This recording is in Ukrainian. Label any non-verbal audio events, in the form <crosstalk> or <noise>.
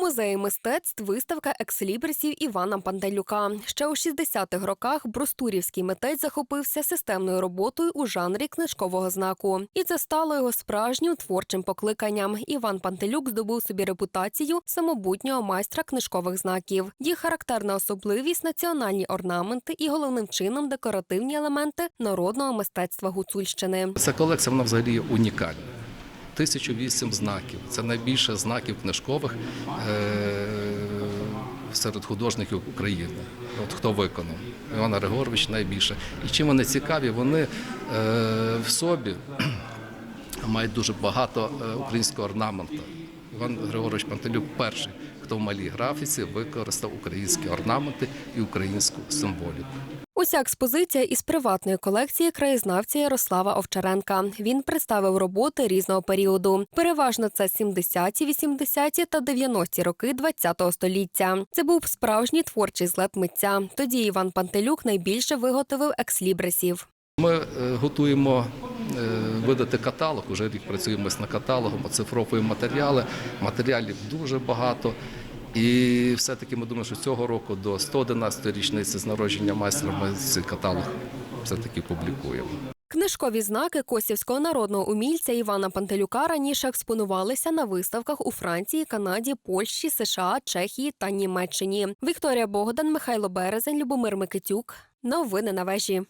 музеї мистецтв виставка екслібрисів Івана Пантелюка. Ще у 60-х роках брустурівський митець захопився системною роботою у жанрі книжкового знаку. І це стало його справжнім творчим покликанням. Іван Пантелюк здобув собі репутацію самобутнього майстра книжкових знаків. Їх характерна особливість національні орнаменти і головним чином декоративні елементи народного мистецтва Гуцульщини. Ця колекція вона взагалі унікальна. 1008 знаків. Це найбільше знаків книжкових е- серед художників України. От хто виконав. Іван Григорович найбільше. І чим вони цікаві, вони е- в собі <clears throat> мають дуже багато е, українського орнаменту. Іван Григорович Пантелюк перший, хто в малій графіці використав українські орнаменти і українську символіку. Уся експозиція із приватної колекції краєзнавця Ярослава Овчаренка. Він представив роботи різного періоду. Переважно це 70-ті, 80-ті та 90-ті роки ХХ століття. Це був справжній творчий злет митця. Тоді Іван Пантелюк найбільше виготовив екслібрисів. Ми е, готуємо е, видати каталог. Уже рік працюємо з каталогом, оцифровуємо матеріали. Матеріалів дуже багато. І все-таки ми думаємо, що цього року до 111-ї річниці з народження майстра ми цей каталог все-таки публікуємо. Книжкові знаки косівського народного умільця Івана Пантелюка раніше експонувалися на виставках у Франції, Канаді, Польщі, США, Чехії та Німеччині. Вікторія Богдан, Михайло Березень, Любомир Микитюк. Новини на вежі.